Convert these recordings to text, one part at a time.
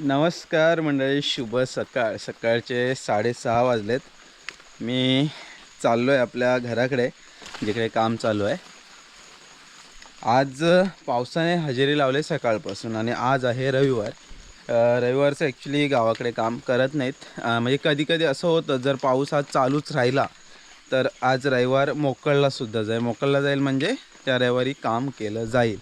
नमस्कार मंडळी शुभ सकाळ. सकाळचे साडेसहा वाजलेत. मी चाललो आहे आपल्या घराकडे जिकडे काम चालू आहे. आज पावसाने हजेरी लावले सकाळपासून आणि आज आहे रविवार. रविवारचं ॲक्च्युली गावाकडे काम करत नाहीत. म्हणजे कधी कधी असं होतं जर पाऊस आज चालूच राहिला तर आज रविवार मोकळला सुद्धा जाईल. मोकळला जाईल म्हणजे त्या रविवारी काम केलं जाईल.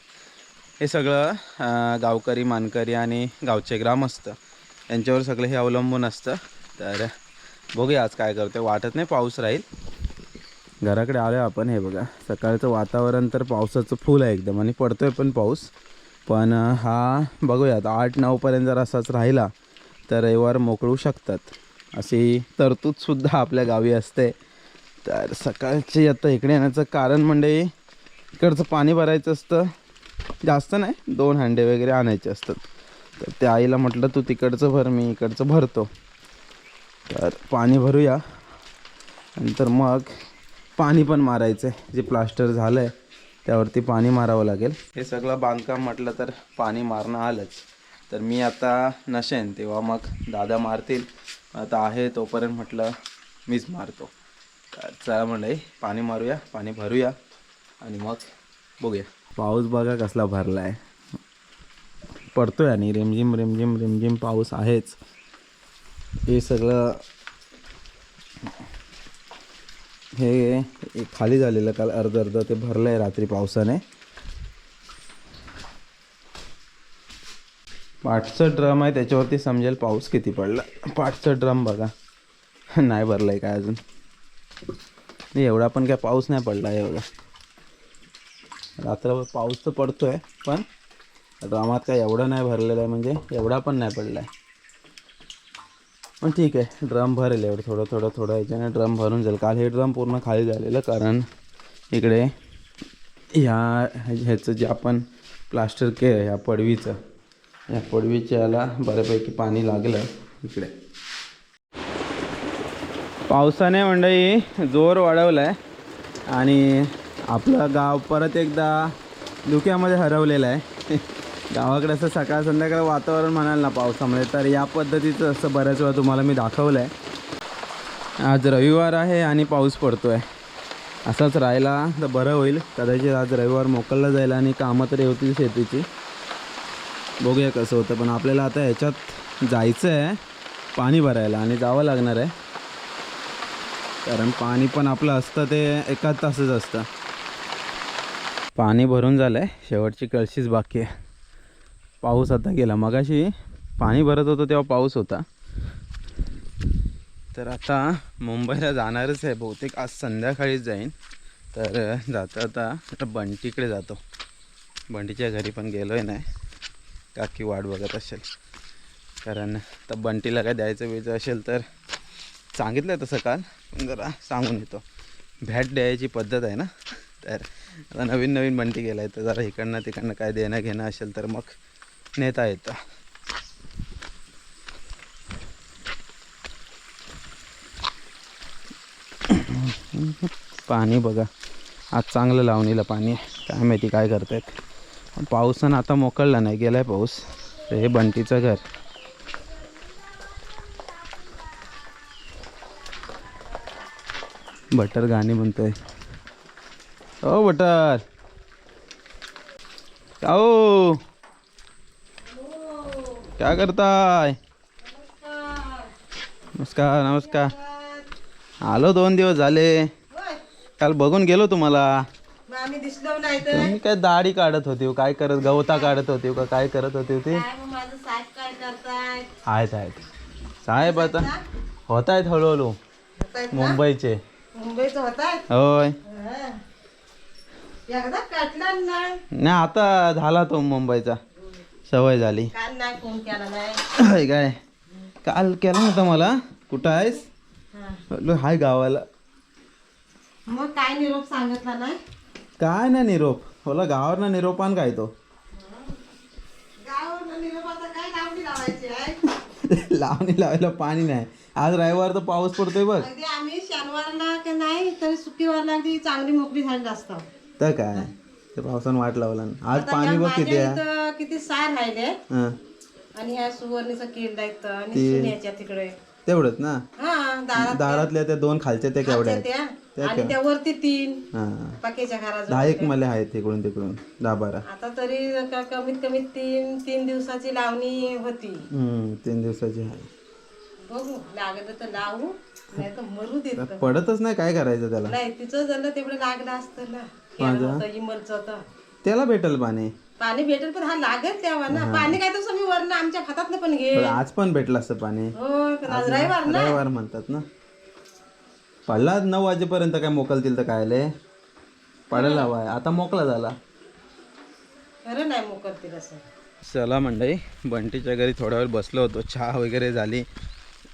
हे सगळं गावकरी मानकरी आणि गावचे ग्रामस्थ यांच्यावर सगळं हे अवलंबून असतं. तर बघूया आज काय करतो वाटत नाही पाऊस राहील. घराकडे आलो आपण हे बघा. सकाळचं वातावरण तर पावसाचं फुल आहे एकदम आणि पडतोय पण पाऊस. पण हा बघूया आता आठ नऊपर्यंत जर असाच राहिला तर रविवार मोकळू शकतात. अशी तरतूदसुद्धा आपल्या गावी असते. तर सकाळची आता इकडे येण्याचं कारण म्हणजे इकडचं पाणी भरायचं असतं. जास्त नाही दोन हंडे वगैरे आणायचे असतात. तर त्या आईला म्हटलं तू तिकडचं भर मी इकडचं भरतो. तर पाणी भरूया. नंतर मग पाणी पण मारायचं आहे जे प्लास्टर झालं आहे त्यावरती पाणी मारावं लागेल. हे सगळं बांधकाम म्हटलं तर पाणी मारणं आलंच. तर मी आता नसेन तेव्हा मग दादा मारतील. आता आहे तोपर्यंत म्हटलं मीच मारतो. तर चला म्हणलं पाणी मारूया पाणी भरूया आणि मग बघूया. पाऊस बघा कसला भरला आहे पडतोय आणि रिमझिम रिमझिम रिमझिम पाऊस आहेच. हे सगळं हे खाली झालेलं काल अर्ध अर्ध ते भरलं आहे रात्री पावसाने. पाठचं ड्रम आहे त्याच्यावरती समजेल पाऊस किती पडला. पाठचं ड्रम बघा. नाही भरलं आहे काय अजून. नाही, एवढा पण काय पाऊस नाही पडला आहे एवढा. रात्रभर पाऊस तर पडतोय पण ड्रामात काय एवढं नाही भरलेलं आहे म्हणजे एवढा पण नाही पडला आहे. पण ठीक आहे ड्रम भरेल एवढं थोडं थोडं थोडं याच्याने ड्रम भरून जाईल. काल हे ड्रम पूर्ण खाली झालेलं कारण इकडे ह्या ह्याचं जे आपण प्लास्टर के ह्या पडवीचं या पडवीच्याला बऱ्यापैकी पाणी लागलं इकडे. पावसाने मंडळी जोर वाढवला आहे आणि आपलं गाव परत एकदा धुक्यामध्ये हरवलेलं आहे. गावाकडे असं सकाळ संध्याकाळ वातावरण म्हणाल ना पावसामध्ये तर या पद्धतीचं असं बऱ्याच वेळा तुम्हाला मी दाखवलं आहे आज रविवार आहे आणि पाऊस पडतो आहे असाच राहिला तर बरं होईल. कदाचित आज रविवार मोकळला जाईल आणि कामं तरी होतील शेतीची. बघूया कसं होतं पण आपल्याला आता ह्याच्यात जायचं आहे पाणी भरायला आणि जावं लागणार आहे. कारण पाणी पण आपलं असतं ते एकाच तासच असतं. पाणी भरून झालं आहे शेवटची कळशीच बाकी आहे. पाऊस आता गेला. मगाशी पाणी भरत होतं तेव्हा पाऊस होता. तर आता मुंबईला जाणारच आहे. बहुतेक आज संध्याकाळीच जाईन. तर जाता आता आता बंटीकडे जातो. बंटीच्या घरी पण गेलो आहे नाही. काकी वाट बघत असेल. कारण तर बंटीला काय द्यायचं वेळचं असेल तर सांगितलं आहे तसं काल. पण जरा सांगून येतो. भेट द्यायची पद्धत आहे ना? तर आता नवीन नवीन बंटी गेला आहे तर जरा इकडनं तिकडनं काय देणं घेणं असेल तर मग नेता येतं. पाणी बघा आज चांगलं लावणीला पाणी आहे. काय माहिती काय करतायत. पण पावसानं आता मोकळला नाही गेलाय पाऊस. तर हे बंटीचं घर. बटर गाणी म्हणतोय. ओ बटर. आओ. काय करताय नमस्कार नमस्कार. आलो दोन दिवस झाले. काल बघून गेलो तुम्हाला. मग आम्ही दिसलो नाही तर. तुम्ही काय दाढी काढत होती हो, काय करत गवता काढत होती हो, का? काय करत होती होती काय मग माझं साहेब काय करताय? आहेत आहेत. साहेब आता होत आहेत हळूहळू. होतायत ना? मुंबईचे. मुंबईचं होताय होय. एकदा काटला नाही नाही आता झाला तो मुंबईचा. सवय झाली. काल नाही फोन केला नाही. हाय काय? काल केला नव्हता मला. कुठं आहेस? हा. हाय गावाला. मग काय निरोप सांगितला नाही? काय ना निरोप. बोला गावावर निरोप आण काय तो. गावावर निरोप आता काय लावणी लावायची आहे? लावणी लावायला पाणी नाही. आज रविवार तर पाऊस पडतोय बघ. अगदी आम्ही शनिवारला की नाही तरी सुट्टीवारला अगदी चांगली मोकळी झाली असतो तर काय? ते पावसानं वाट लावला. आज पाणी बघ किती आहे. इथं किती सार राहिले. हं. आणि ह्या सुवर्णीचा आणि ते- सुन्याच्या तिकडे. तेवढंच ना? हा दारात दारातल्या त्या दोन खालच्या त्या केवढ्या आहेत? त्या. आणि त्या वरती तीन. हां. पाकेच्या घराजवळ दहा एक मले आहेत तिकडून तिकडून. दहा बारा. आता तरी क- कमीत कमी तीन तीन दिवसाची लावणी होती. हम्म, तीन दिवसाची आहे. बघू लागलं तर लावू नाही तर मरू देत. पडतच नाही काय करायचं त्याला? नाही तिचं झालं तेवढं लागलं असतं ना. इमलचं होतं. त्याला भेटल पाणी. पाणी भेटेल पण हा लागेल तेव्हा ना. पाणी काय तसं मी वरण आमच्या हातात पण घे. आज पण भेटलं असतं पाणी. हो रविवार ना. रविवार म्हणतात ना. पडला नऊ वाजेपर्यंत काय मोकलतील तर कायले पडायला हवाय आता मोकला झाला. खरं नाही मोकरतील असं. चला मंडळी बंटीच्या घरी थोडा वेळ बसलो होतो. चहा वगैरे झाली.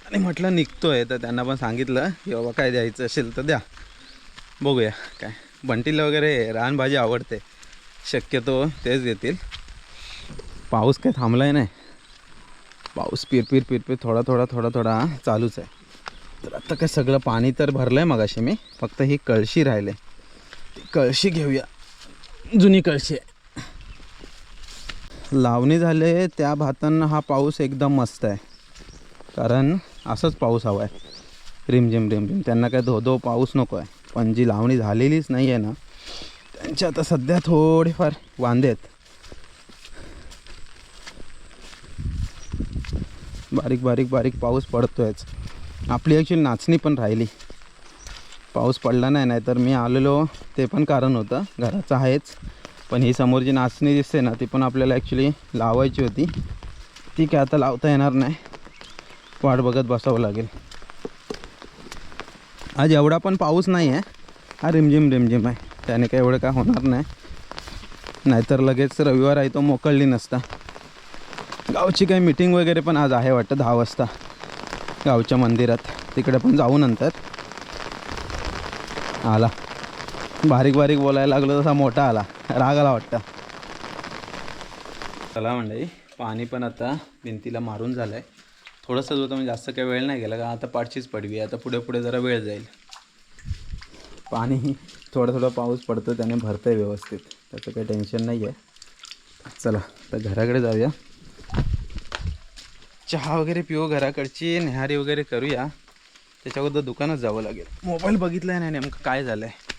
आणि म्हटलं निघतोय तर त्यांना पण सांगितलं की बाबा काय द्यायचं असेल तर द्या. बघूया काय. बंटीला वगैरे रानभाजी आवडते. शक्यतो तेच देतील. पाऊस काही थांबलाय नाही. पाऊस पिरपिर पिरपिर थोडा थोडा थोडा थोडा चालूच आहे. तर आता काय सगळं पाणी तर भरलं आहे मगाशी मी. फक्त ही कळशी राहिले. ती कळशी घेऊया. जुनी कळशी आहे. लावणी झाले त्या भातांना हा पाऊस एकदम मस्त आहे. कारण असंच पाऊस हवा आहे रिमझिम रिमझिम. त्यांना काय धो धो पाऊस नको आहे पण जी लावणी झालेलीच नाही आहे ना त्यांची आता सध्या थोडेफार वांदे आहेत. बारीक बारीक बारीक पाऊस पडतोयच. आपली ॲक्च्युली नाचणी पण राहिली. पाऊस पडला नाही नाही तर मी आलेलो ते पण कारण होतं. घराचं आहेच. पण ही समोर जी नाचणी दिसते ना ती पण आपल्याला ॲक्च्युली लावायची होती. ती काय आता लावता येणार नाही. वाट बघत बसावं लागेल. आज एवढा पण पाऊस नाही आहे. हा रिमझिम रिमझिम आहे. त्याने काय एवढं काय होणार नाही. नाहीतर लगेच रविवार आहे तो मोकळली नसता. गावची काही मीटिंग वगैरे पण आज आहे वाटतं दहा वाजता. गावच्या मंदिरात. तिकडे पण जाऊ नंतर. आला. बारीक बारीक बोलायला लागलो तसा मोठा आला. राग आला वाटतं. चला मंडळी पाणी पण आता भिंतीला मारून झालं आहे थोडंसंच होतं म्हणजे जास्त काही वेळ नाही गेला का आता पाठचीच पडवी आता पुढे पुढे जरा वेळ जाईल. पाणी थोडा थोडा पाऊस पडतो त्याने भरतं आहे व्यवस्थित. त्याचं काही टेन्शन नाही आहे चला तर घराकडे जाऊया. चहा वगैरे पिऊ घराकडची न्याहारी वगैरे करूया. त्याच्याबद्दल दुकानात जावं लागेल. मोबाईल बघितला नाही नेमकं काय झालं आहे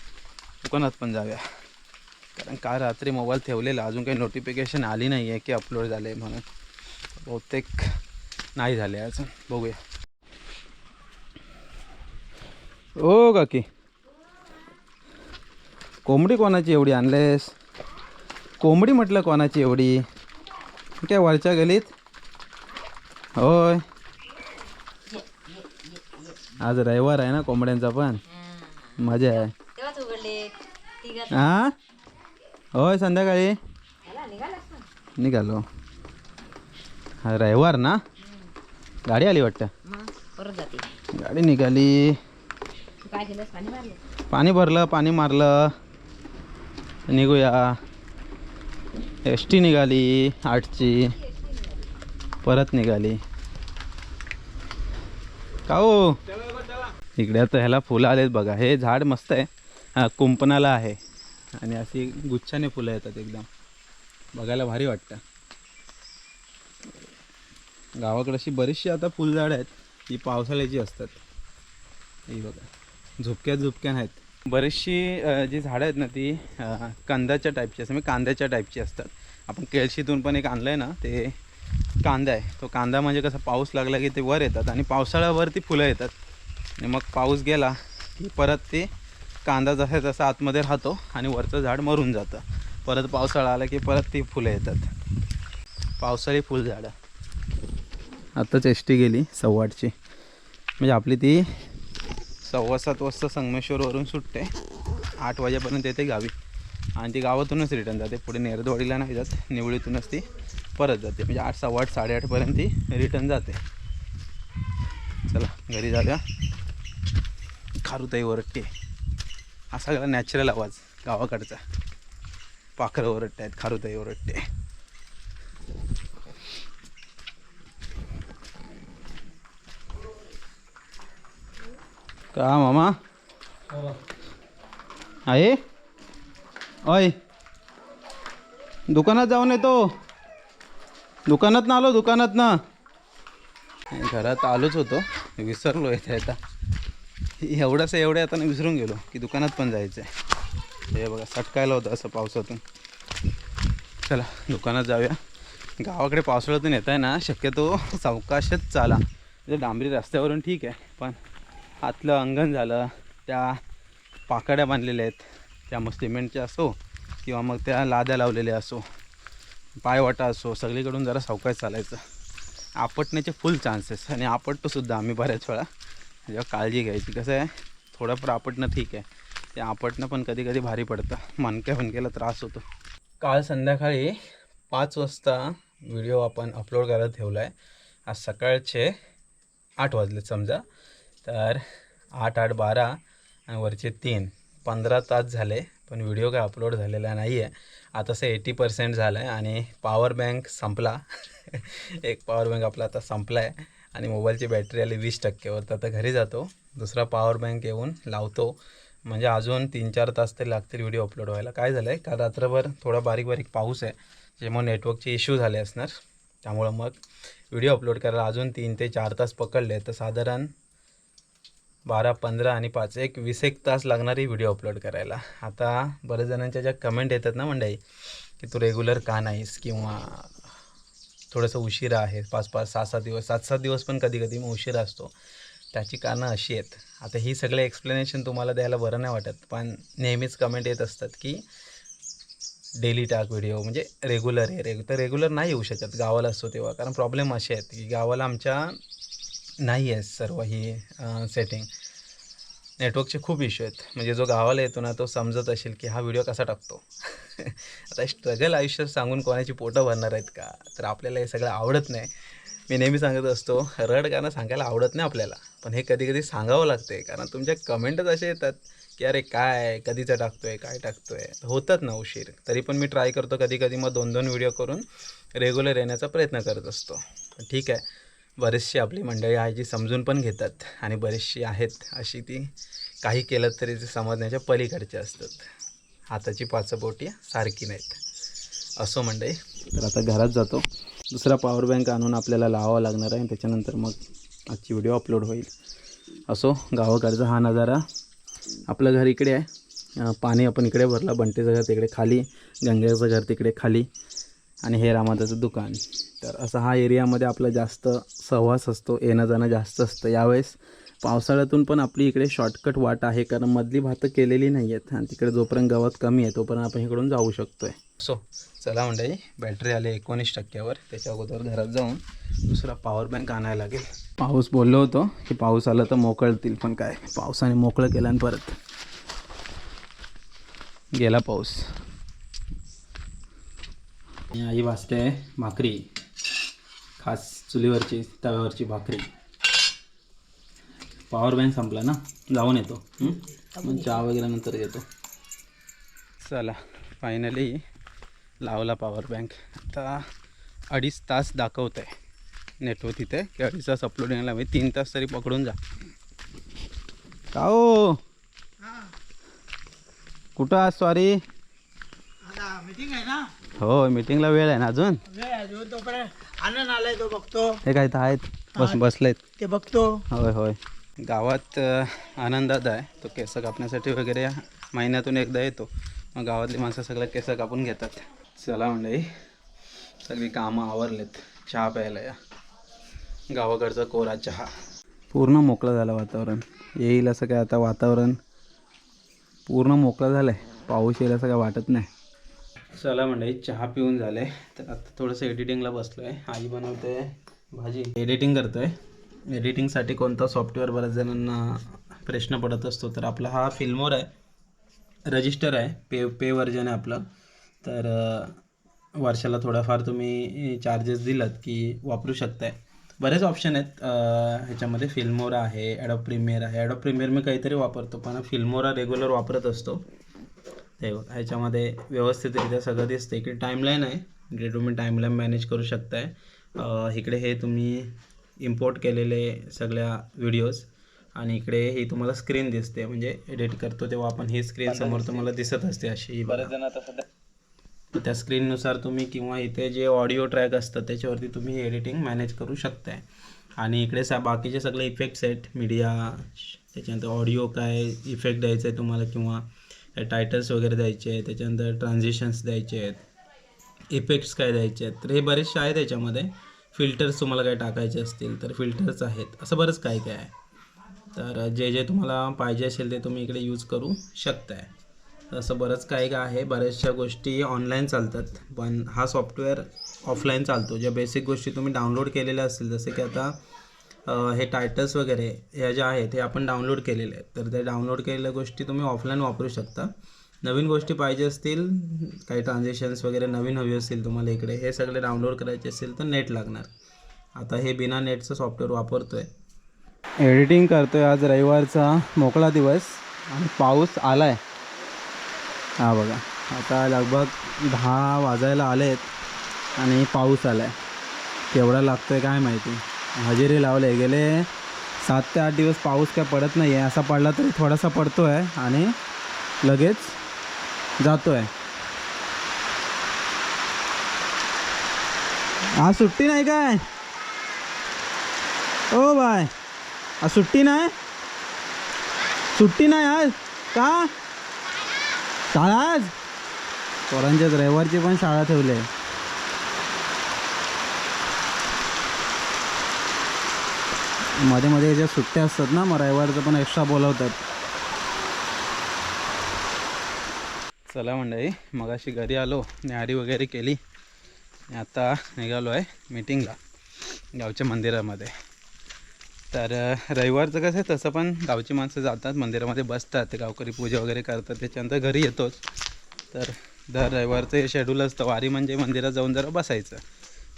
दुकानात पण जाऊया. कारण काल रात्री मोबाईल ठेवलेला अजून काही नोटिफिकेशन आली नाही आहे की अपलोड झालं आहे म्हणून. बहुतेक नाही झाले अजून बघूया. ओ काकी. कोंबडी कोणाची एवढी आणलेस? कोंबडी म्हटलं कोणाची एवढी? काय वरच्या गलीत? होय. आज रविवार आहे ना कोंबड्यांचा पण. मजा आहे. हा? होय संध्याकाळी. निघालो. हा रविवार ना? गाडी आली वाटतं? मग परत जाते. गाडी निघाली. तू काय केलंस? पाणी मारलं? पाणी भरलं पाणी मारलं. निघूया. एस टी निघाली आठची. परत निघाली. का हो? इकडे आता ह्याला फुलं आलेत बघा. हे झाड मस्त आहे. हा कुंपणाला आहे. आणि अशी गुच्छाने फुलं येतात एकदम. बघायला भारी वाटतं. गावाकडे अशी बरीचशी आता फुलझाडं आहेत ही पावसाळ्याची असतात. ही बघा झुपक्या झुपक्या आहेत. बरीचशी जी झाडं आहेत ना ती कांद्याच्या टाईपची असतात म्हणजे कांद्याच्या टाईपची असतात. आपण केळशीतून पण एक आणलं आहे ना ते कांदा आहे. तो कांदा म्हणजे कसं पाऊस लागला की ते वर येतात आणि पावसाळ्यावरती फुलं येतात. आणि मग पाऊस गेला की परत ते कांदा जसा तसा आतमध्ये राहतो आणि वरचं झाड मरून जातं. परत पावसाळा आला की परत ती फुलं येतात. पावसाळी फुलझाडं. आत्ताच एस टी गेली सव्वाटची म्हणजे आपली ती सव्वा सात वाजता संगमेश्वरवरून सुटते. आठ वाजेपर्यंत येते गावी. आणि ती गावातूनच रिटर्न जाते. पुढे नेरदवाडीला नाही जात. निवळीतूनच ती परत जाते. म्हणजे आठ सव्वा आठ साडेआठपर्यंत ती रिटर्न जाते. चला घरी जाऊया. खारुताई ओरडते. हा सगळा नॅचरल आवाज. गावाकडचा. पाखरं ओरडते आहेत खारुताई ओरडते. का मामा आहे अय दुकानात जाऊन येतो दुकानात ना आलो दुकानात ना घरात आलोच होतो विसरलो येते आता एवढंसं एवढं आता विसरून गेलो की दुकानात पण जायचं आहे हे बघा सटकायला होतं असं पावसातून चला दुकानात जाऊया गावाकडे पावसाळ्यातून येत आहे ना शक्यतो सावकाशच चाला म्हणजे डांबरी रस्त्यावरून ठीक आहे पण आतलं अंगण झालं त्या पाकड्या बांधलेल्या आहेत. त्या मग सिमेंटच्या असो किंवा मग त्या लाद्या लावलेल्या असो पायवाटा असो सगळीकडून जरा सावकाश चालायचं. आपटण्याचे फुल चान्सेस आणि आपटतोसुद्धा आम्ही बऱ्याच वेळा. जेव्हा काळजी घ्यायची. कसं आहे थोडंफार आपटणं ठीक आहे. ते आपटणं पण कधी कधी भारी पडतं. मणक्या फणक्याला त्रास होतो. काल संध्याकाळी पाच वाजता व्हिडिओ आपण अपलोड करायला ठेवला आहे आज सकाळचे आठ वाजले समजा. तर आठ आठ बारा आणि वरचे तीन. पंधरा तास झाले पण व्हिडिओ काय अपलोड झालेला नाही आहे आता असं एटी पर्सेंट झालं आहे आणि पॉवर बँक संपला. एक पॉवर बँक आपला आता संपला आहे आणि मोबाईलची बॅटरी आली वीस टक्केवर तर आता घरी जातो दुसरा पॉवर बँक येऊन लावतो. म्हणजे अजून तीन चार तास तरी लागतील व्हिडिओ अपलोड व्हायला. काय झालं आहे का रात्रभर थोडा बारीक बारीक पाऊस आहे ज्यामुळे नेटवर्कचे इश्यू झाले असणार. त्यामुळं मग व्हिडिओ अपलोड करायला अजून तीन ते चार तास पकडले. तर साधारण बारा पंधरा आणि पाच. एक वीस एक तास लागणारी व्हिडिओ अपलोड करायला. आता बऱ्याच जणांच्या ज्या कमेंट येतात ना मंडई की तू रेग्युलर का नाहीस किंवा थोडंसं उशिरा आहे पाच पाच सहा सात दिवस सात सात दिवस पण कधी कधी मग उशिरा असतो. त्याची कारणं अशी आहेत. आता ही सगळे एक्सप्लेनेशन तुम्हाला द्यायला बरं नाही वाटत पण नेहमीच कमेंट येत असतात की डेली टाक व्हिडिओ म्हणजे रेग्युलर आहे. रेग तर रेग्युलर नाही येऊ शकत गावाला असतो तेव्हा. कारण प्रॉब्लेम असे आहेत की गावाला आमच्या नाही आहे सर्व ही सेटिंग नेटवर्कचे खूप इश्यू आहेत. म्हणजे जो गावाला येतो ना तो समजत असेल की हा व्हिडिओ कसा टाकतो. आता स्ट्रगल आयुष्य सांगून कोणाची पोटं भरणार आहेत का? तर आपल्याला हे सगळं आवडत नाही. मी नेहमी सांगत असतो रड गाणं सांगायला आवडत नाही आपल्याला. पण हे कधी कधी सांगावं लागते कारण तुमच्या कमेंटच असे येतात की अरे काय कधीचं टाकतोय काय टाकतोय? होतात ना उशीर. तरी पण मी ट्राय करतो कधी कधी मग दोन दोन व्हिडिओ करून रेग्युलर येण्याचा प्रयत्न करत असतो. ठीक आहे. बरेचशी आपली मंडळी आहे जी समजून पण घेतात आणि बरीचशी आहेत अशी ती काही केलं तरी ते समजण्याच्या पलीकडचे असतात. हाताची पाचपोटी सारखी नाहीत. असो मंडळी. तर आता घरात जातो. दुसरा पॉवर बँक आणून आपल्याला लावावा लागणार आहे आणि त्याच्यानंतर मग आजची व्हिडिओ अपलोड होईल. असो गावाकडचा हा नजारा आपलं घर इकडे आहे. पाणी आपण इकडे भरलं बंटेचं घर तिकडे खाली गंगेचं घर तिकडे खाली. आणि हे रामादाचं दुकान. तर असं हा एरियामध्ये आपला जास्त सहवास असतो येणं जाणं जास्त असतं. यावेळेस पावसाळ्यातून पण आपली इकडे शॉर्टकट वाट आहे कारण मधली भातं केलेली नाही आहेत आणि तिकडे जोपर्यंत गवत कमी आहे तोपर्यंत आपण इकडून जाऊ शकतो आहे सो चला म्हणजे बॅटरी आले एकोणीस टक्क्यावर. त्याच्या अगोदर घरात जाऊन दुसरा पॉवर बँक आणायला लागेल. पाऊस बोललो होतो की पाऊस आला तर मोकळतील पण काय? पावसाने मोकळं केलं आणि परत गेला पाऊस. आई भाजते भाकरी. खास चुलीवरची तव्यावरची भाकरी. पॉवर बँक संपला ना? जाऊन येतो? मग चहा वगैरे नंतर येतो चला फायनली लावला पॉवर बँक आता अडीच तास दाखवत आहे नेटवर्क तिथे की अडीच तास अपलोडिंगला म्हणजे तीन तास तरी पकडून जा. का हो? कुठं आज सॉरी हो मीटिंगला वेळ आहे ना अजून? तोपर्यंत आनंद आलाय तो बघतो. हे काय तर आहेत? बस बसलेत. ते बघतो. होय होय. गावात आनंदात आहे. तो केस कापण्यासाठी वगैरे महिन्यातून एकदा येतो. मग गावातली माणसं सगळं केस कापून घेतात. चला मंडळी सगळी कामं आवरलेत. चहा प्यायला या. गावाकडचा कोरा चहा. पूर्ण मोकळं झालं वातावरण. येईल असं काय आता वातावरण? पूर्ण मोकळं झालं आहे पाऊस येईल असं काय वाटत नाही. चला मंडळी चहा पिऊन झाले तर आता थोडंसं एडिटिंगला बसलो आहे आई बनवते भाजी. एडिटिंग करतो आहे एडिटिंगसाठी कोणता सॉफ्टवेअर बऱ्याच जणांना प्रश्न पडत असतो तर आपला हा फिल्मोर आहे. रजिस्टर आहे. पे पे वर्जन आहे आपलं. तर वर्षाला थोडाफार तुम्ही चार्जेस दिलात की वापरू शकताय. बरेच ऑप्शन आहेत. ह्याच्यामध्ये फिल्मोरा आहे ॲडॉप प्रीमियर आहे. ॲडॉप प्रीमियर मी काहीतरी वापरतो पण फिल्मोरा रेग्युलर वापरत असतो. ते ह्याच्यामध्ये व्यवस्थितरित्या सगळं दिसतं इकडे टाईमलाईन आहे. इकडे तुम्ही टाईमलाईन मॅनेज करू शकताय. इकडे हे तुम्ही इम्पोर्ट केलेले सगळ्या व्हिडिओज आणि इकडे ही तुम्हाला स्क्रीन दिसते. म्हणजे एडिट करतो तेव्हा आपण ही स्क्रीन समोर तुम्हाला दिसत असते अशी बऱ्याच जण आता सध्या त्या स्क्रीननुसार तुम्ही किंवा इथे जे ऑडिओ ट्रॅक असतं त्याच्यावरती तुम्ही एडिटिंग मॅनेज करू शकताय. आणि इकडे सा बाकीचे सगळे इफेक्ट्स आहेत. मीडिया त्याच्यानंतर ऑडिओ काय इफेक्ट द्यायचं आहे तुम्हाला किंवा टायटल्स वगैरे द्यायचे आहेत त्याच्यानंतर ट्रान्झिशन्स द्यायचे आहेत इफेक्ट्स काय द्यायचे आहेत? तर हे बरेचसे आहेत त्याच्यामध्ये फिल्टर्स तुम्हाला काय टाकायचे असतील तर फिल्टर्स आहेत. असं बरंच काय काय आहे. तर जे जे तुम्हाला पाहिजे असेल ते तुम्ही इकडे यूज करू शकताय. असं बरंच काही काय आहे. बऱ्याचशा गोष्टी ऑनलाईन चालतात पण हा सॉफ्टवेअर ऑफलाईन चालतो. ज्या बेसिक गोष्टी तुम्ही डाउनलोड केलेल्या असतील जसे की आता हे टायटल्स वगैरे ह्या ज्या आहेत हे आपण डाउनलोड केलेले आहेत. तर ते डाउनलोड केलेल्या गोष्टी तुम्ही ऑफलाईन वापरू शकता. नवीन गोष्टी पाहिजे असतील काही ट्रान्झॅक्शन्स वगैरे नवीन हवी असतील तुम्हाला इकडे हे सगळे डाउनलोड करायचे असेल तर नेट लागणार. आता हे बिना नेटचं सॉफ्टवेअर वापरतो आहे एडिटिंग करतो आहे आज रविवारचा मोकळा दिवस आणि पाऊस आला आहे हा बघा आता लगभग दहा वाजायला आले आहेत आणि पाऊस आला आहे केवढा लागतो आहे काय माहिती. हजेरी लावले गेले सात ते आठ दिवस पाऊस काय पडत नाही आहे. असा पडला तरी थोडासा पडतो आहे आणि लगेच जातो आहे आज सुट्टी नाही काय? ओ बाय. आज सुट्टी नाही? सुट्टी नाही आज? का? शाळा आज? पोरांच्याच रविवारची पण शाळा ठेवली आहे. मध्ये मध्ये ज्या सुट्ट्या असतात ना मग रविवारचं पण एक्स्ट्रा बोलवतात. चला मंडळी मगाशी घरी आलो न्याहारी वगैरे केली. आता निघालो आहे मीटिंगला गावच्या मंदिरामध्ये. तर रविवारचं कसं आहे तसं पण गावची माणसं जातात मंदिरामध्ये बसतात गावकरी पूजा वगैरे करतात त्याच्यानंतर घरी येतोच. तर दर रविवारचं हे शेड्यूल असतं वारी म्हणजे मंदिरात जाऊन जरा बसायचं.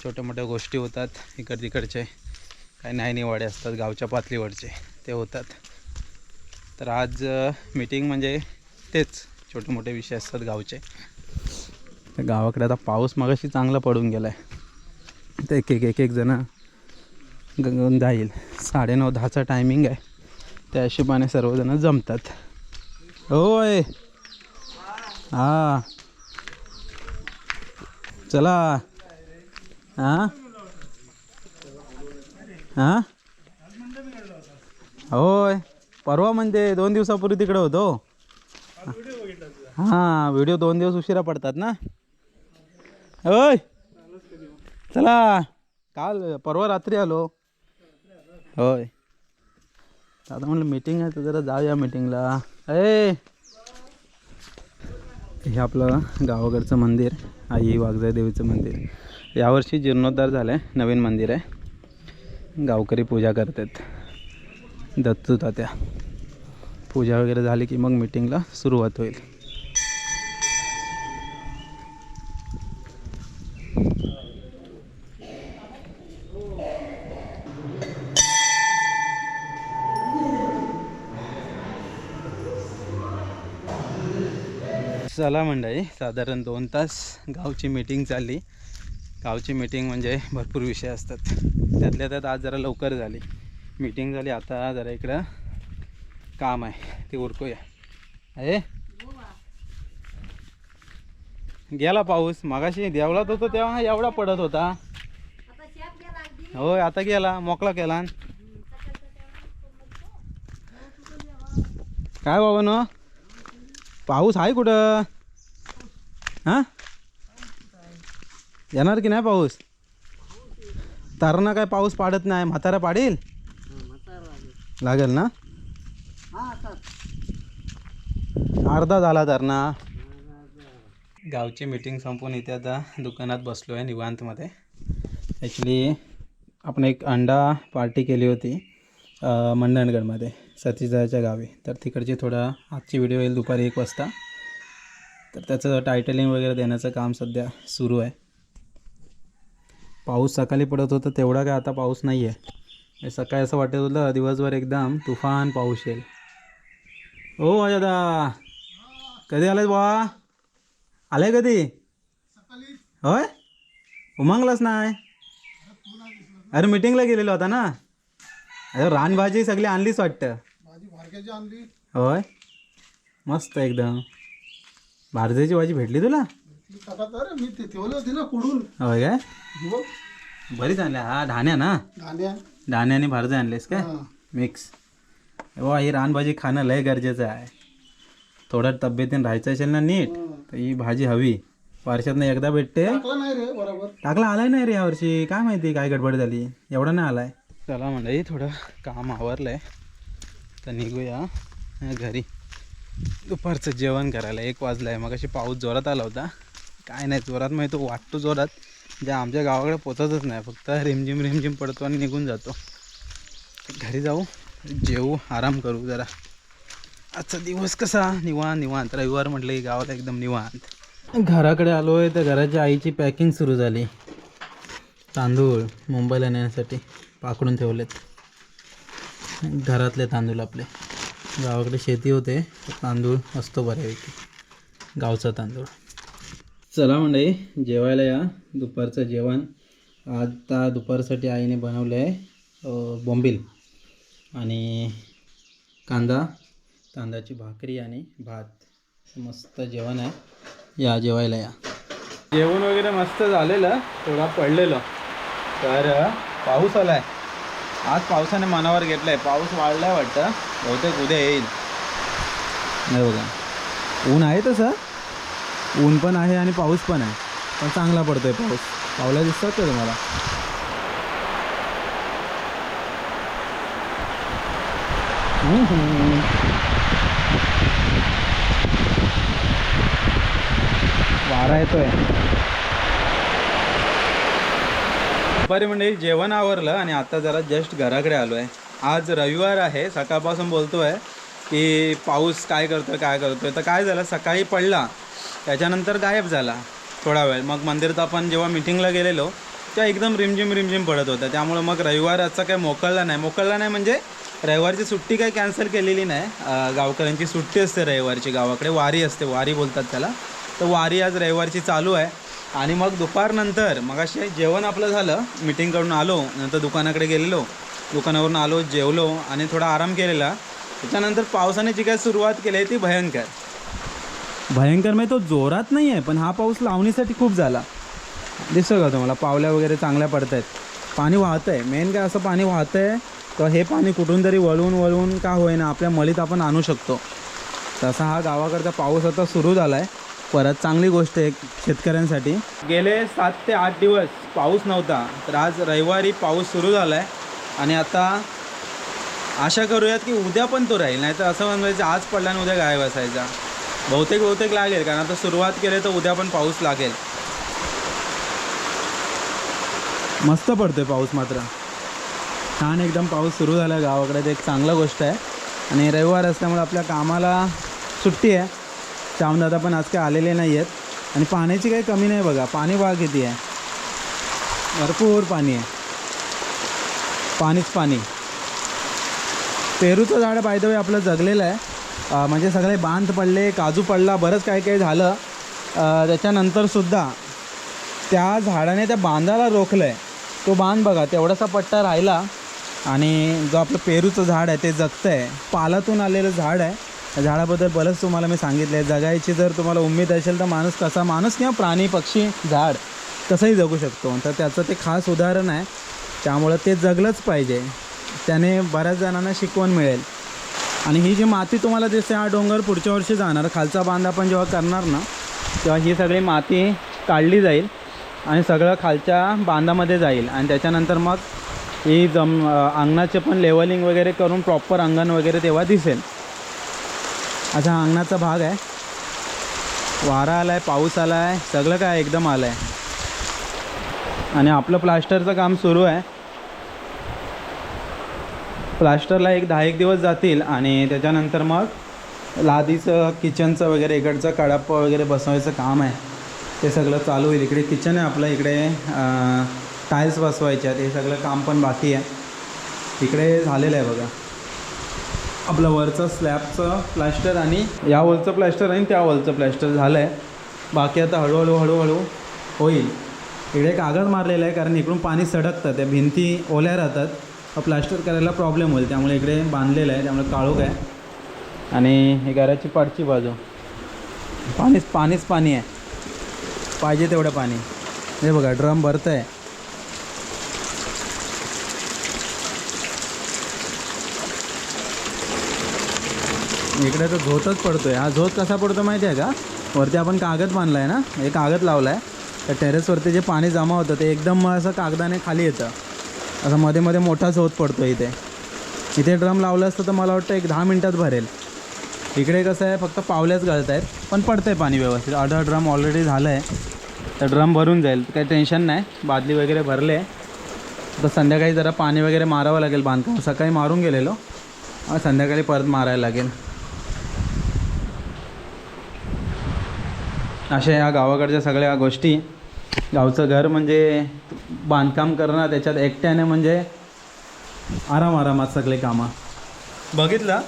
छोट्या मोठ्या गोष्टी होतात इकड तिकडचे काही नाही निवाडे असतात गावच्या पातळीवरचे. ते होतात. तर आज मीटिंग म्हणजे तेच. छोटे मोठे विषय असतात गावचे. तर गावाकडे आता पाऊस मगाशी चांगला पडून गेला आहे तर एक एक एक एक जण गंगून जाईल साडेनऊ दहाचा टायमिंग आहे. त्या हिशोबाने सर्वजण जमतात. होय. हां. चला. हां? हां? होय. परवा म्हणजे दोन दिवसापूर्वी तिकडे होतो. हां व्हिडिओ दोन दिवस उशिरा पडतात ना? होय चला. काल परवा रात्री आलो. होय. आता म्हणलं मीटिंग आहे तर जरा जाऊया मीटिंगला ए! हे आपलं गावाकडचं मंदिर आई वाघजाई देवीचं मंदिर. यावर्षी जीर्णोद्धार झालं आहे नवीन मंदिर आहे. गावकरी पूजा करतात. दत्तू तात्या. पूजा वगैरे झाली की मग मीटिंगला सुरुवात होईल. चला मंडळी साधारण दोन तास गावची मीटिंग चालली. गावची मीटिंग म्हणजे भरपूर विषय असतात. त्यातल्या त्यात आज जरा लवकर झाली. मीटिंग झाली. आता जरा इकडं काम आहे. ते उरकूया. आहे? गेला पाऊस. मागाशी देवळात होतो तेव्हा एवढा पडत होता. होय आता गेला. मोकळा केला. काय बाबा न? पाऊस आहे कुठं? हां? येणार की नाही पाऊस? तारणा काय पाऊस पाडत नाही म्हातारा पाडेल? लागेल ना? अर्धा झाला तारणा गावची मीटिंग संपून इथे आता दुकानात बसलो आहे निवांतमध्ये. ॲक्च्युली आपण एक अंडा पार्टी केली होती मंडणगडमध्ये सतीशदाच्या गावी. तर तिकडची थोडा आजची व्हिडिओ येईल दुपारी एक वाजता. तर त्याचं टायटलिंग वगैरे देण्याचं काम सध्या सुरू आहे. पाऊस सकाळी पडत होता तेवढा काय आता पाऊस नाही आहे सकाळी असं वाटत होतं दिवसभर एकदम तुफान पाऊस येईल. हो दादा कधी आलाय बा आलाय कधी? होय? उमंगलाच नाही अरे मीटिंगला गेलेलो होता ना. अरे रानभाजी सगळी आणलीच वाटतं. होय? मस्त एकदम. भारतीची भाजी भेटली तुला? आता तर मी ते ठेवली होती ना कुडून होय काय? हो बरीच आणल्या. हा धान्या ना? धान्या. धान्याने भारत आणलेस काय? हा. मिक्स. वा ही रानभाजी खाणं लय गरजेचं आहे. थोडं तब्येतीने राहायचं असेल ना नीट तर ही भाजी हवी. वर्षातनं एकदा भेटते. टाकला नाही रे बरोबर. टाकला आलाय नाही रे यावर्षी काय माहिती काय गडबड झाली. एवढा नाही आलाय. चला मंडळी थोडं काम आवरलंय. तर निघूया घरी. दुपारचं जेवण करायला. एक वाजलं आहे मग अशी पाऊस जोरात आला होता. काय नाही जोरात मग तो वाटतो जोरात. जे आमच्या गावाकडे पोचतच नाही फक्त रिमझिम रिमझिम पडतो आणि निघून जातो. घरी जाऊ जेवू आराम करू जरा. आजचा दिवस कसा? निवांत निवांत. रविवार म्हटलं की गावाला एकदम निवांत. घराकडे आलो आहे तर घराच्या आईची पॅकिंग सुरू झाली. तांदूळ मुंबईला नेण्यासाठी पाकडून ठेवलेत. घरातले तांदूळ आपले. गावाकडे शेती होते तांदूळ असतो बऱ्यापैकी. गावचा तांदूळ. चला मंडळी जेवायला या. दुपारचं जेवण. आता दुपारसाठी आईने बनवलं आहे बोंबील आणि कांदा तांदळाची भाकरी आणि भात. मस्त जेवण आहे. या जेवायला या. जेवण वगैरे मस्त झालेलं थोडा पडलेलं. तर पाऊस आला आहे आज पावसाने मनावर घेतलाय. पाऊस वाढलाय वाटतं. बहुतेक उद्या येईल. नाही बघा. ऊन आहे तसं? ऊन पण आहे आणि पाऊस पण आहे. पण चांगला पडतोय पाऊस. पावला दिसतात का तुम्हाला? वारा येतोय. दुपारी म्हणजे जेवण आवरलं आणि आता जरा जस्ट घराकडे आलो आहे आज रविवार आहे सकाळपासून बोलतो आहे की पाऊस काय करतोय काय करतोय? तर काय झालं सकाळी पडला. त्याच्यानंतर गायब झाला थोडा वेळ. मग मंदिरात आपण जेव्हा मिटिंगला गेलेलो तेव्हा एकदम रिमझिम रिमझिम पडत होत्या. त्यामुळं मग रविवार आजचा काय मोकळला नाही. मोकळला नाही म्हणजे रविवारची सुट्टी काही कॅन्सल केलेली नाही. गावकऱ्यांची सुट्टी असते रविवारची. गावाकडे वारी असते. वारी बोलतात त्याला. तर वारी आज रविवारची चालू आहे. आणि मग दुपारनंतर मग असे जेवण आपलं झालं. मिटिंगकडून आलो. नंतर दुकानाकडे गेलेलो. दुकानावरून आलो जेवलो आणि थोडा आराम केलेला. त्याच्यानंतर पावसाने जी काय सुरुवात केली आहे ती भयंकर. भयंकर म्हणजे तो जोरात नाही आहे पण हा पाऊस लावणीसाठी खूप झाला. दिसतो का तुम्हाला? पावल्या वगैरे चांगल्या पडत आहेत पाणी वाहतं आहे मेन काय असं पाणी वाहतं आहे तर हे पाणी कुठून तरी वळवून वळवून का होईना आपल्या मळीत आपण आणू शकतो. तसा हा गावाकडचा पाऊस आता सुरू झाला आहे परत चांगली गोष्ट आहे शेतकऱ्यांसाठी. गेले सात ते आठ दिवस पाऊस नव्हता तर आज रविवारी पाऊस सुरू झाला आहे आणि आता आशा करूयात की उद्या पण तो राहील नाही तर असं म्हणायचं म्हणजे आज पडला आणि उद्या गायब असायचा. बहुतेक बहुतेक लागेल कारण आता सुरुवात केली तर उद्या पण पाऊस लागेल. मस्त पडतोय पाऊस मात्र. छान एकदम पाऊस सुरू झाला आहे गावाकडे ते एक चांगलं गोष्ट आहे. आणि रविवार असल्यामुळे आपल्या कामाला सुट्टी आहे. श्यामदादा पण आज काय आलेले नाही आहेत आणि पाण्याची काही कमी नाही बघा पाणी बघा किती आहे. भरपूर पाणी आहे. पाणीच पाणी. पेरूचं झाड बाय आपलं जगलेलं आहे. म्हणजे सगळे बांध पडले काजू पडला बरंच काही काही झालं. त्याच्यानंतरसुद्धा त्या झाडाने त्या बांधाला रोखलं आहे तो बांध बघा तेवढासा पट्टा राहिला आणि जो आपलं पेरूचं झाड आहे ते जगतं आहे पालातून आलेलं झाड आहे. त्या झाडाबद्दल बरंच तुम्हाला मी सांगितलं आहे जगायची जर तुम्हाला उमेद असेल तर माणूस कसा माणूस किंवा प्राणी पक्षी झाड कसंही जगू शकतो. तर त्याचं ते खास उदाहरण आहे. त्यामुळं ते जगलंच पाहिजे. त्याने बऱ्याच जणांना शिकवण मिळेल. आणि ही जी माती तुम्हाला दिसते हा डोंगर पुढच्या वर्षी जाणार. खालचा बांध आपण जेव्हा करणार ना तेव्हा ही सगळी माती काढली जाईल आणि सगळं खालच्या बांधामध्ये जाईल. आणि त्याच्यानंतर मग ही जम अंगणाचे पण लेवलिंग वगैरे करून प्रॉपर अंगण वगैरे तेव्हा दिसेल. असा हा अंगणाचा भाग आहे. वारा आला आहे पाऊस आला आहे सगळं काय एकदम आलं आहे आणि आपलं प्लास्टरचं काम सुरू आहे. प्लास्टरला एक दहा एक दिवस जातील आणि त्याच्यानंतर मग लादीचं किचनचं वगैरे इकडचं कडाप वगैरे बसवायचं काम आहे. ते सगळं चालू होईल. इकडे किचन आहे आपलं इकडे टाईल्स बसवायचे आहेत. हे सगळं काम पण बाकी आहे. इकडे झालेलं आहे बघा. आपलं वरचं स्लॅबचं प्लॅस्टर आणि या वरचं प्लॅस्टर आणि त्या वॉलचं प्लॅस्टर झालं आहे बाकी आता हळूहळू हळूहळू होईल. इकडे कागद मारलेला आहे कारण इकडून पाणी सडकतं. त्या भिंती ओल्या राहतात. प्लास्टर करायला प्रॉब्लेम होईल. त्यामुळे इकडे बांधलेलं आहे. त्यामुळे काळोख आहे. आणि हे घराची पाठची बाजू. पाणीच पाणीच पाणी आहे. पाहिजे तेवढं पाणी. हे बघा ड्रम भरतं आहे इकडे तर झोतच आहे हा झोत कसा पडतो माहिती आहे का? वरती आपण कागद बांधला आहे ना? हे कागद लावला आहे तर टेरेसवरती जे पाणी जमा होतं ते एकदम असं कागदाने खाली येतं. असं मध्ये मध्ये मोठा झोत पडतो इथे. इथे ड्रम लावलं असतं तर मला वाटतं एक दहा मिनटात भरेल. इकडे कसं आहे फक्त पावल्याच गळत आहेत पण पडतं आहे पाणी व्यवस्थित. अर्धा ड्रम ऑलरेडी झालं आहे तर ड्रम भरून जाईल काही टेन्शन नाही. बादली वगैरे भरले. तर संध्याकाळी जरा पाणी वगैरे मारावं लागेल बांधकाम. सकाळी मारून गेलेलो. संध्याकाळी परत मारायला लागेल. अशा या गावाकडच्या सगळ्या गोष्टी. गावचं घर म्हणजे बांधकाम करणं त्याच्यात एकट्याने म्हणजे आराम आरामात सगळे कामं. बघितलं?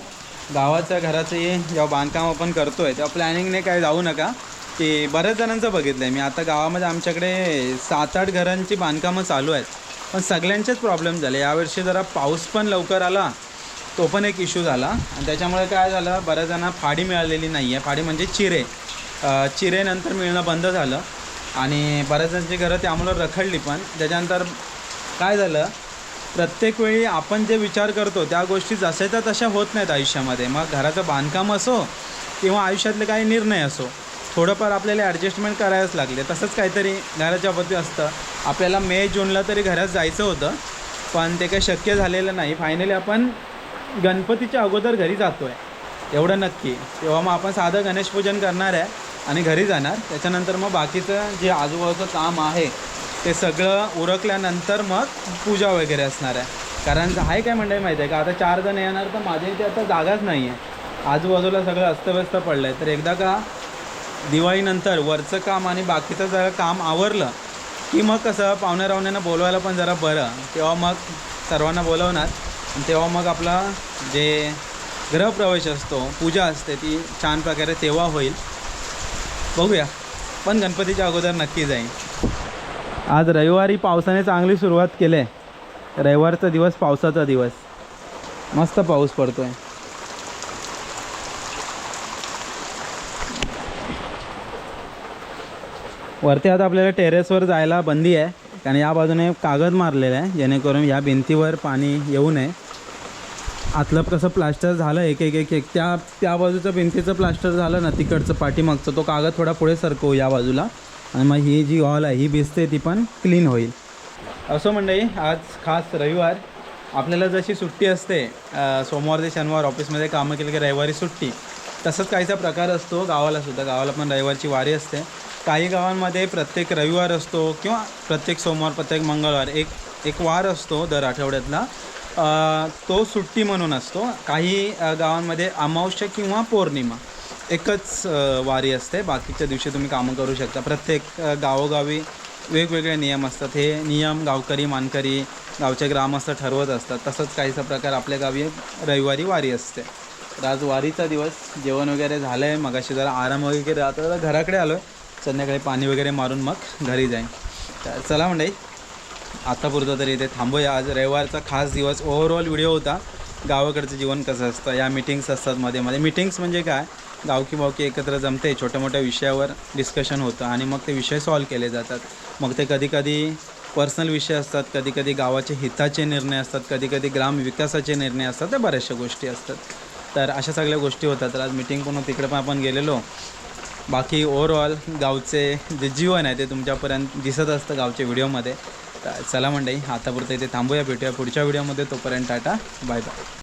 गावाच्या घराचं हे जेव्हा बांधकाम आपण करतो आहे तेव्हा प्लॅनिंगने काय जाऊ नका. की बऱ्याच जणांचं बघितलं आहे मी आता गावामध्ये आमच्याकडे सात आठ घरांची बांधकामं चालू आहेत. पण सगळ्यांचेच प्रॉब्लेम झाले. यावर्षी जरा पाऊस पण लवकर आला तो पण एक इश्यू झाला. आणि त्याच्यामुळे काय झालं बऱ्याच जणांना फाडी मिळालेली नाही आहे फाडी म्हणजे चिरे. चिरेनंतर मिळणं बंद झालं. आणि बऱ्याच जणांची घरं त्यामुळं रखडली पण. त्याच्यानंतर काय झालं? प्रत्येक वेळी आपण जे विचार करतो त्या गोष्टी जशाच्या तशा होत नाहीत आयुष्यामध्ये. मग घराचं बांधकाम असो किंवा आयुष्यातले काही निर्णय असो थोडंफार आपल्याला ॲडजस्टमेंट करायलाच लागले. तसंच काहीतरी घराच्या बाबतीत असतं. आपल्याला मे जूनला तरी घरात जायचं होतं पण ते काही शक्य झालेलं नाही. फायनली आपण गणपतीच्या अगोदर घरी जातो आहे एवढं नक्की. तेव्हा मग आपण साधं गणेशपूजन करणार आहे. आणि घरी जाणार. त्याच्यानंतर मग बाकीचं जे आजूबाजूचं काम आहे ते सगळं उरकल्यानंतर मग पूजा वगैरे असणार आहे. कारण आहे काय मंडळी माहिती आहे का? आता चार जण येणार तर माझ्या इथे आता जागाच नाही आहे. आजूबाजूला सगळं अस्तव्यस्त पडलं आहे तर एकदा का दिवाळीनंतर वरचं काम आणि बाकीचं जरा काम आवरलं की मग कसं पाहुण्या रावण्यांना बोलवायला पण जरा बरं. तेव्हा मग सर्वांना बोलवणार. आणि तेव्हा मग आपला जे गृहप्रवेश असतो पूजा असते ती छान प्रकारे तेव्हा होईल. बघूया. पण गणपतीच्या अगोदर नक्की जाईन. आज रविवारी पावसाने चांगली सुरुवात केली. आहे रविवारचा दिवस पावसाचा दिवस. मस्त पाऊस पडतोय. वरती आता आपल्याला टेरेसवर जायला बंदी आहे. कारण या बाजूने कागद मारलेला आहे. जेणेकरून या भिंतीवर पाणी येऊ नये. आतलं कसं प्लास्टर झालं एक एक एक एक. त्या त्या बाजूचं भिंतीचं प्लास्टर झालं ना तिकडचं पाठीमागचं. तो कागद थोडा पुढे सरकवू या बाजूला. आणि मग ही जी हॉल आहे ही भिजते ती पण क्लीन होईल. असं मंडळी आज खास रविवार. आपल्याला जशी सुट्टी असते सोमवार ते शनिवार ऑफिसमध्ये कामं केली की रविवारी सुट्टी. तसंच काहीचा प्रकार असतो गावाला सुद्धा. गावाला पण रविवारची वारी असते. काही गावांमध्ये प्रत्येक रविवार असतो किंवा प्रत्येक सोमवार प्रत्येक मंगळवार एक एक वार असतो दर आठवड्यातला. तो सुट्टी म्हणून असतो. काही गावांमध्ये अमावस्या किंवा पौर्णिमा एकच वारी असते. बाकीच्या दिवशी तुम्ही कामं करू शकता. प्रत्येक गावोगावी वेगवेगळे नियम असतात. हे नियम गावकरी मानकरी गावचे ग्रामस्थ ठरवत असतात. तसंच काहीसा प्रकार आपल्या गावी रविवारी वारी असते. तर आज वारीचा दिवस. जेवण वगैरे झालं आहे मगाशी जरा आराम वगैरे आता तर घराकडे आलो आहे संध्याकाळी पाणी वगैरे मारून मग घरी जाईन. तर चला मंडळी आत्तापुरतं तरी इथे थांबूया. आज रविवारचा खास दिवस ओव्हरऑल व्हिडिओ होता. गावाकडचं जीवन कसं असतं? या मिटिंग्स असतात मध्ये मध्ये. मिटिंग्स म्हणजे काय? गावकी बावकी एकत्र जमते. छोट्या मोठ्या विषयावर डिस्कशन होतं आणि मग ते विषय सॉल्व केले जातात. मग ते कधीकधी पर्सनल विषय असतात कधी कधी गावाचे हिताचे निर्णय असतात कधी कधी ग्राम विकासाचे निर्णय असतात. त्या बऱ्याचशा गोष्टी असतात. तर अशा सगळ्या गोष्टी होतात. तर आज मिटिंग पण तिकडे पण आपण गेलेलो. बाकी ओव्हरऑल गावचे जे जीवन आहे ते तुमच्यापर्यंत दिसत असतं गावच्या व्हिडिओमध्ये तर चला मंडळी आतापुरतं इथे थांबूया भेटूया पुढच्या व्हिडिओमध्ये. तोपर्यंत टाटा बाय बाय.